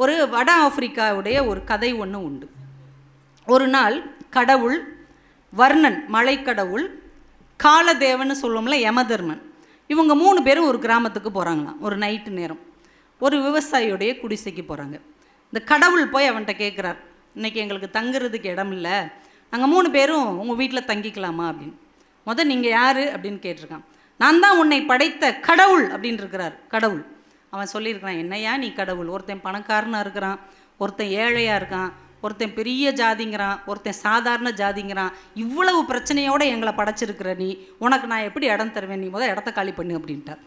ஒரு வட ஆப்பிரிக்காவுடைய ஒரு கதை ஒன்று உண்டு. ஒரு நாள் கடவுள் வர்ணன் மலைக்கடவுள் காலதேவன்னு சொல்லுவோம்ல யமதர்மன். இவங்க மூணு பேரும் ஒரு கிராமத்துக்கு போகிறாங்களாம் ஒரு நைட்டு நேரம். ஒரு விவசாயியுடைய குடிசைக்கு போகிறாங்க இந்த கடவுள் போய் அவன்கிட்ட கேட்குறார் இன்றைக்கி எங்களுக்கு தங்குறதுக்கு இடம் இல்லை. நாங்கள் மூணு பேரும் உங்கள் வீட்டில் தங்கிக்கலாமா? அப்படின்னு. முத நீங்கள் யார்? அப்படின்னு கேட்டிருக்கான். நான் தான் உன்னை படைத்த கடவுள் அப்படின்னு இருக்கிறார் கடவுள். அவன் சொல்லியிருக்கிறான் என்னையா நீ கடவுள்? ஒருத்தன் பணக்காரனாக இருக்கிறான் ஒருத்தன் ஏழையாக இருக்கான் ஒருத்தன் பெரிய ஜாதிங்கிறான் ஒருத்தன் சாதாரண ஜாதிங்கிறான். இவ்வளவு பிரச்சனையோடு எங்களை படைச்சிருக்கிற நீ உனக்கு நான் எப்படி இடம் தருவேன்? நீ முதல் இடத்த காலி பண்ணு அப்படின்ட்டார்.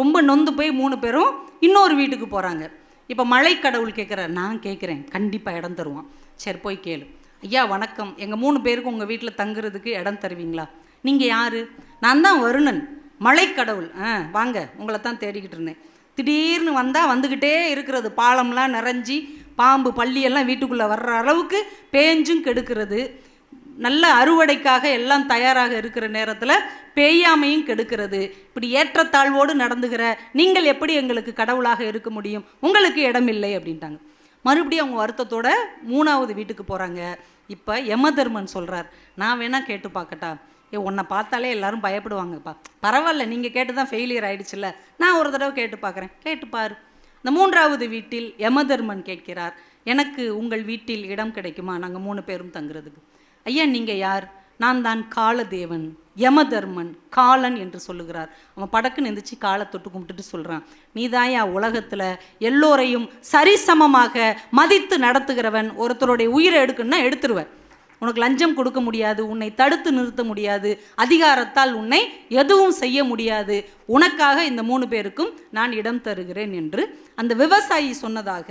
ரொம்ப நொந்து போய் மூணு பேரும் இன்னொரு வீட்டுக்கு போகிறாங்க இப்போ மலை கடவுள் கேட்குறார் நான் கேட்குறேன் கண்டிப்பாக இடம் தருவான். சரி போய் கேளு. ஐயா வணக்கம். எங்கள் மூணு பேருக்கு உங்கள் வீட்டில் தங்குறதுக்கு இடம் தருவீங்களா? நீங்கள் யார்? நான் தான் வருணன். மலைக்கடவுள். ஆ வாங்க. உங்களை தான் தேடிக்கிட்டு இருந்தேன். திடீர்னு வந்தால் வந்துக்கிட்டே இருக்கிறது. பாலம்லாம் நிறைஞ்சி பாம்பு பள்ளியெல்லாம் வீட்டுக்குள்ளே வர்ற அளவுக்கு பேஞ்சும் கெடுக்கிறது. நல்ல அறுவடைக்காக எல்லாம் தயாராக இருக்கிற நேரத்தில் பேயாமையும் கெடுக்கிறது. இப்படி ஏற்றத்தாழ்வோடு நடந்துகிற நீங்கள் எப்படி எங்களுக்கு கடவுளாக இருக்க முடியும்? உங்களுக்கு இடமில்லை அப்படின்ட்டாங்க. மறுபடியும் அவங்க வருத்தத்தோட மூணாவது வீட்டுக்கு போகிறாங்க இப்போ யமதர்மன் சொல்கிறார் நான் வேணால் கேட்டு பார்க்கட்டா? ஏ உன்னை பார்த்தாலே எல்லாரும் பயப்படுவாங்கப்பா. பரவாயில்ல நீங்கள் கேட்டு தான் ஃபெயிலியர் ஆகிடுச்சுல்ல நான் ஒரு தடவை கேட்டு பார்க்குறேன். கேட்டுப்பார் இந்த மூன்றாவது வீட்டில் யமதர்மன் கேட்கிறார் எனக்கு உங்கள் வீட்டில் இடம் கிடைக்குமா? நாங்கள் மூணு பேரும் தங்குறதுக்கு. ஐயா நீங்கள் யார்? நான் தான் காலதேவன் யமதர்மன் காலன் என்று சொல்லுகிறார். அவன் படக்குன்னு எந்திரிச்சு காலை தொட்டு கும்பிட்டுட்டு சொல்கிறான் நீதாயா உலகத்தில் எல்லோரையும் சரிசமமாக மதித்து நடத்துகிறவன். ஒருத்தருடைய உயிரை எடுக்கணும்னா எடுத்துருவேன். உனக்கு லஞ்சம் கொடுக்க முடியாது உன்னை தடுத்து நிறுத்த முடியாது அதிகாரத்தால் உன்னை எதுவும் செய்ய முடியாது. உனக்காக இந்த மூணு பேருக்கும் நான் இடம் தருகிறேன் என்று அந்த விவசாயி சொன்னதாக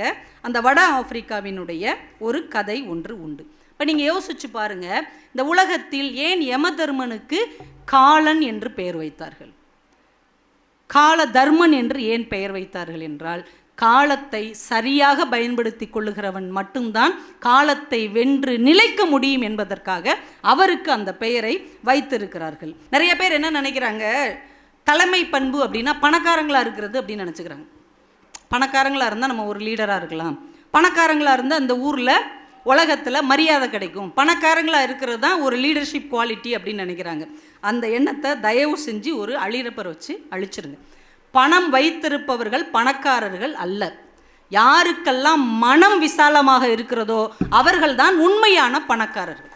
அந்த வட ஆப்பிரிக்காவினுடைய ஒரு கதை ஒன்று உண்டு. இப்போ நீங்கள் யோசிச்சு பாருங்க இந்த உலகத்தில் ஏன் யமதர்மனுக்கு காலன் என்று பெயர் வைத்தார்கள்? கால தர்மன் என்று ஏன் பெயர் வைத்தார்கள் என்றால் காலத்தை சரியாக பயன்படுத்தி கொள்ளுகிறவன் மட்டும்தான் காலத்தை வென்று நிலைக்க முடியும் என்பதற்காக அவருக்கு அந்த பெயரை வைத்திருக்கிறார்கள். நிறைய பேர் என்ன நினைக்கிறாங்க? தலைமை பண்பு அப்படின்னா பணக்காரங்களாக இருக்கிறது அப்படின்னு நினச்சிக்கிறாங்க. பணக்காரங்களாக இருந்தால் நம்ம ஒரு லீடராக இருக்கலாம். பணக்காரங்களாக இருந்தால் அந்த ஊரில் உலகத்தில் மரியாதை கிடைக்கும். பணக்காரங்களாக இருக்கிறது தான் ஒரு லீடர்ஷிப் குவாலிட்டி அப்படின்னு நினைக்கிறாங்க. அந்த எண்ணத்தை தயவு செஞ்சு ஒரு அழிரப்பர் வச்சு அழிச்சிருங்க. பணம் வைத்திருப்பவர்கள் பணக்காரர்கள் அல்ல. யாருக்கெல்லாம் மனம் விசாலமாக இருக்கிறதோ அவர்கள்தான் உண்மையான பணக்காரர்கள்.